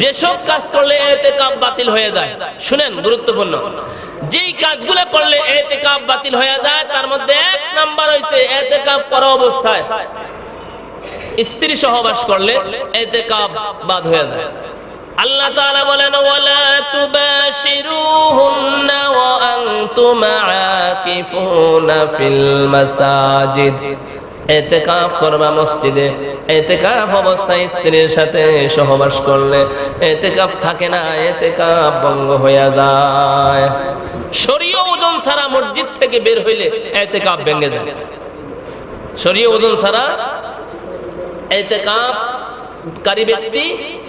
যেসব কাজ করলে এতেকাব বাতিল হয়ে যায়। শুনেন, গুরুত্বপূর্ণ। যেই কাজগুলো করলে এতেকাব বাতিল হয়ে যায়, তার মধ্যে এক নাম্বার হইছে এতেকাব করা অবস্থায়। স্ত্রী সহবাস করলে এতেকাব বাদ হয়ে যায়। আল্লাহ তাআলা বলেন, ওয়ালা তুবাশিরুহুন্না ওয়া আনতুম আকিফুনা ফিল মাসাজিদ। এতেকাফ করবা মসজিদে। এতেকাফ অবস্থায় স্ত্রীর সাথে সহবাস করলে এতেকাফ থাকে না, এতেকাফ ভঙ্গ হইয়া যায়। শরীয় ওজন ছাড়া মসজিদ থেকে বের হইলে এতেকাফ ভেঙে যায়। শরীয় ওজন ছাড়া এতেকাফ কারি ব্যক্তি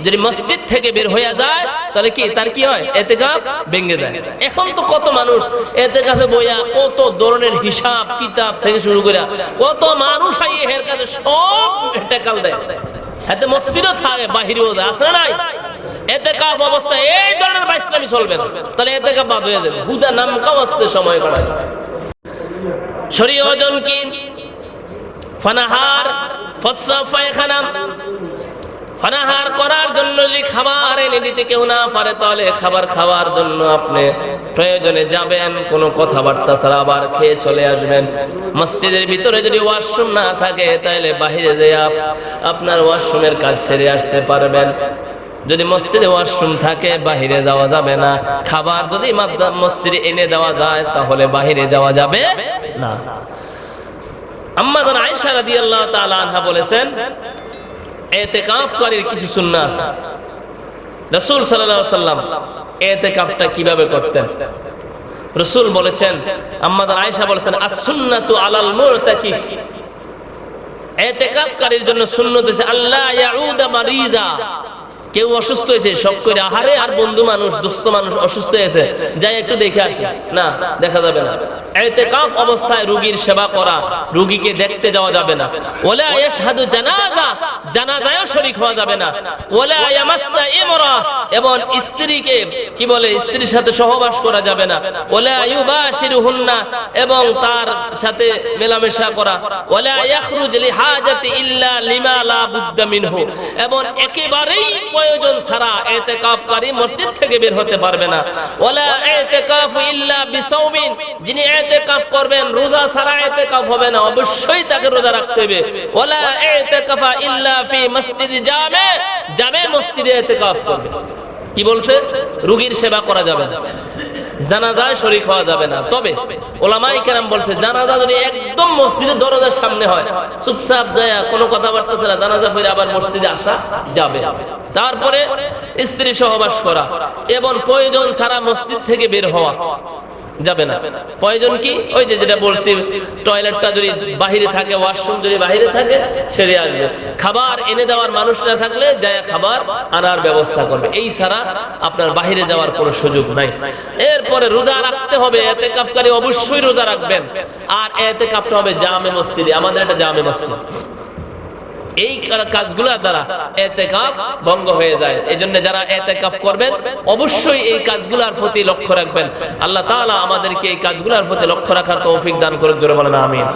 যদি মসজিদ থেকে বের হয়ে যায়, তাহলে কি? তার কি হয়? এতেকাফ ভেঙে যায়। এখন তো কত মানুষ এতেকাফে বইয়া কত ধরনের হিসাব, কিতাব থেকে শুরু করে কত মানুষ কাছে সব টেকাল দেয়। হাতে মসজিদও থাকে, বাহিরেও যায়। নাই? এতেকাফ অবস্থায় এই ধরনের চলবে না। তাহলে এতেকাফ বাদ হয়ে যাবে। নাম কাম আসতে সময় করা। ওজন কি? ফানাহার ফানাহার করার জন্য যদি খাবার এনে দিতে কেউ না পারে, তাহলে খাবার খাওয়ার জন্য আপনি প্রয়োজনে যাবেন, কোনো কথাবার্তা ছাড়া আবার খেয়ে চলে আসবেন। মসজিদের ভিতরে যদি ওয়াশরুম না থাকে, তাহলে বাহিরে যেয়ে আপনার ওয়াশরুমের কাজ সেরে আসতে পারবেন। যদি মসজিদে ওয়াশরুম থাকে, বাহিরে যাওয়া যাবে না। খাবার যদি মসজিদে এনে দেওয়া যায়, তাহলে বাহিরে যাওয়া যাবে না। আম্মাদান আয়েশা রাদিয়াল্লাহু তাআলা আনহা বলেছেন এতেকাফকারীর কিছু সুন্না আছে। রসুল সাল্লাহ সাল্লাম এতেকাফটা কীভাবে করতেন? রসুল বলেছেন আমাদের আয়সা বলেছেন, আস-সুন্নাতু আলাল মুতাকিফ। এতেকাফকারীর জন্য সুন্নত হচ্ছে আল্লাহ ইয়াউদা মারিজা। কেউ অসুস্থ হয়েছে সব করে, আহারে, আর বন্ধু মানুষ, দুস্থ মানুষ অসুস্থ হয়েছে। যাই, একটু দেখে আসে। না, দেখা যাবে না। এতেকাফ অবস্থায় রোগীর সেবা করা, রোগীকে দেখতে যাওয়া যাবে না। জানাজা হওয়া যাবে না। এবং স্ত্রীকে, কি বলে, স্ত্রীর সাথে সহবাস করা যাবে না। এবং তার সাথে মেলামেশা করা। ওলা ইয়াখরুজ লিহাজাতি ইল্লা লিমা লা বুদ্দা এবং একেবারেই প্রয়োজন ছাড়া ইতিকাফকারী মসজিদ থেকে বের হতে পারবে না। ওলা ইতিকাফ ইল্লা বিসাউমিন, যিনি ইতিকাফ করবেন, রোজা ছাড়া ইতিকাফ হবে না, অবশ্যই তাকে রোজা রাখতে হবে। ওলা ইতিকাফা ইল্লা ফি মসজিদ জামে জামে মসজিদে ইতিকাফ করবে। কি বলছে? রোগীর সেবা করা যাবে না। জানাজায় শরীক হওয়া যাবে না। তবে ওলামাই কেরাম বলছে, জানাজা যদি একদম মসজিদের দরজার সামনে হয়, চুপচাপ যায় কোনো কথাবার্তা ছাড়া জানাজা ফিরে আবার মসজিদে আসা যাবে তারপরে স্ত্রী সহবাস করা। এবং প্রয়োজন ছাড়া মসজিদ থেকে বের হওয়া যাবে না। প্রয়োজন কি? ওই যে যেটা বলছি টয়লেটটা যদি বাহিরে থাকে ওয়াশরুম যদি বাহিরে থাকে, সেরে আসবে। খাবার এনে দেওয়ার মানুষ না থাকলে যায় খাবার আনার ব্যবস্থা করবে। এই ছাড়া আপনার বাহিরে যাওয়ার কোনো সুযোগ নাই। এরপরে রোজা রাখতে হবে এতে কাপকারী অবশ্যই রোজা রাখবেন। আর এতে কাপটা হবে জামে মসজিদে। আমাদের এটা জামে মসজিদ। এই কাজগুলোর দ্বারা এতেকাফ ভঙ্গ হয়ে যায়। এই জন্য যারা এতেকাফ করবেন, অবশ্যই এই কাজগুলোর প্রতি লক্ষ্য রাখবেন। আল্লাহ তাআলা আমাদেরকে এই কাজগুলোর প্রতি লক্ষ্য রাখার তৌফিক দান করুক, জোরে বলেন, আমিন।